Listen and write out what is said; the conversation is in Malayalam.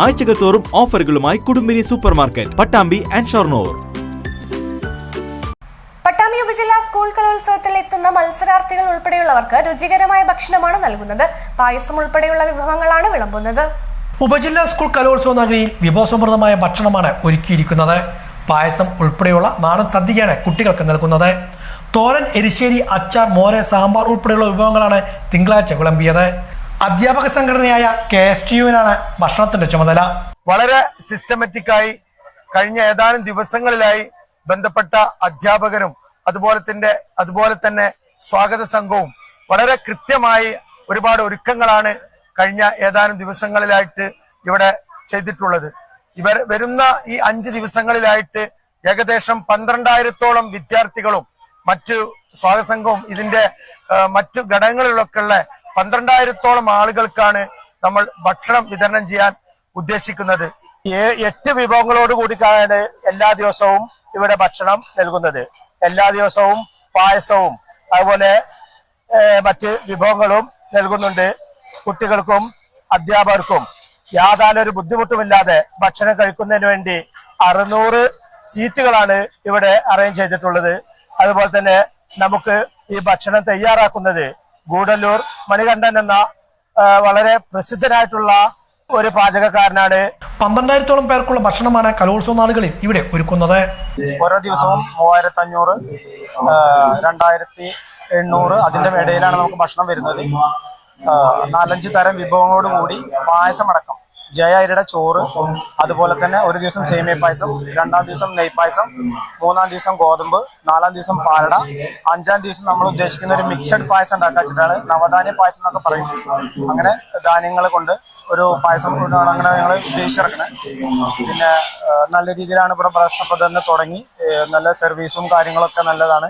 ആഴ്ചകൾ തോറും ഓഫറുകളുമായി Kudumbini super market Pattambi and Shoranur. Pattambi ഉപജില്ലാ സ്കൂൾ കലോത്സവത്തിൽ എത്തുന്ന മത്സരാർത്ഥികൾ ഉൾപ്പെടെയുള്ളവർക്ക് രുചികരമായ ഭക്ഷണമാണ് നൽകുന്നത്. പായസം ഉൾപ്പെടെയുള്ള വിഭവങ്ങളാണ് വിളമ്പുന്നത്. ഉപജില്ലാ സ്കൂൾ കലോത്സവ നഗരിയിൽ വിഭവസമൃദ്ധമായ ഭക്ഷണമാണ് ഒരുക്കിയിരിക്കുന്നത്. പായസം ഉൾപ്പെടെയുള്ള നാടൻ സദ്യയാണ് കുട്ടികൾക്ക് നൽകുന്നത്. തോരൻ എരിശ്ശേരി അച്ചാർ മോര് സാമ്പാർ ഉൾപ്പെടെയുള്ള വിഭവങ്ങളാണ് തിങ്കളാഴ്ച വിളമ്പിയത്. അധ്യാപക സംഘടനയായ കെ എസ് ടി യുവിനാണ് ഭക്ഷണത്തിന്റെ ചുമതല. വളരെ സിസ്റ്റമാറ്റിക്കായി കഴിഞ്ഞ ഏതാനും ദിവസങ്ങളിലായി ബന്ധപ്പെട്ട അധ്യാപകരും അതുപോലെ തന്നെ അതുപോലെ തന്നെ സ്വാഗത സംഘവും വളരെ കൃത്യമായി ഒരുപാട് ഒരുക്കങ്ങളാണ് കഴിഞ്ഞ ഏതാനും ദിവസങ്ങളിലായിട്ട് ഇവിടെ ചെയ്തിട്ടുള്ളത്. ഇവർ വരുന്ന ഈ അഞ്ച് ദിവസങ്ങളിലായിട്ട് ഏകദേശം പന്ത്രണ്ടായിരത്തോളം വിദ്യാർത്ഥികളും മറ്റു സ്വാഗത സംഘവും ഇതിന്റെ മറ്റു ഘടകങ്ങളിലൊക്കെ ഉള്ള പന്ത്രണ്ടായിരത്തോളം ആളുകൾക്കാണ് നമ്മൾ ഭക്ഷണം വിതരണം ചെയ്യാൻ ഉദ്ദേശിക്കുന്നത്. എട്ട് വിഭവങ്ങളോട് കൂടിയാണ് എല്ലാ ദിവസവും ഇവിടെ ഭക്ഷണം നൽകുന്നത്. എല്ലാ ദിവസവും പായസവും അതുപോലെ മറ്റ് വിഭവങ്ങളും നൽകുന്നുണ്ട് കുട്ടികൾക്കും അധ്യാപകർക്കും. യാതൊരു ബുദ്ധിമുട്ടുമില്ലാതെ ഭക്ഷണം കഴിക്കുന്നതിന് വേണ്ടി അറുന്നൂറ് സീറ്റുകളാണ് ഇവിടെ അറേഞ്ച് ചെയ്തിട്ടുള്ളത്. അതുപോലെ തന്നെ നമുക്ക് ഈ ഭക്ഷണം തയ്യാറാക്കുന്നത് ഗൂഡല്ലൂർ മണികണ്ഠൻ എന്ന വളരെ പ്രസിദ്ധനായിട്ടുള്ള ഒരു പാചകക്കാരനാണ്. പന്ത്രണ്ടായിരത്തോളം പേർക്കുള്ള ഭക്ഷണമാണ് കലോത്സവ നാളുകളിൽ ഇവിടെ ഒരുക്കുന്നത്. ഓരോ ദിവസവും മൂവായിരത്തി അഞ്ഞൂറ് രണ്ടായിരത്തി എണ്ണൂറ് അതിന്റെ ഇടയിലാണ് നമുക്ക് ഭക്ഷണം വരുന്നത്. നാലഞ്ച് തരം വിഭവങ്ങളോടുകൂടി പായസമടക്കം. ജയ അരിയുടെ ചോറ് അതുപോലെ തന്നെ ഒരു ദിവസം സേമിയ പായസം രണ്ടാം ദിവസം നെയ് പായസം മൂന്നാം ദിവസം ഗോതമ്പ് നാലാം ദിവസം പാലട അഞ്ചാം ദിവസം നമ്മൾ ഉദ്ദേശിക്കുന്ന ഒരു മിക്സഡ് പായസം ഉണ്ടാക്കാൻ വെച്ചിട്ടാണ് നവധാന്യ പായസം എന്നൊക്കെ പറയും അങ്ങനെ ധാന്യങ്ങൾ കൊണ്ട് ഒരു പായസം അങ്ങനെ ഞങ്ങൾ ഉദ്ദേശിച്ചിറക്കുന്നത് പിന്നെ നല്ല രീതിയിലാണ് ഇവിടെ പ്രശ്നപ്രദം തുടങ്ങി. നല്ല സർവീസും കാര്യങ്ങളൊക്കെ നല്ലതാണ്.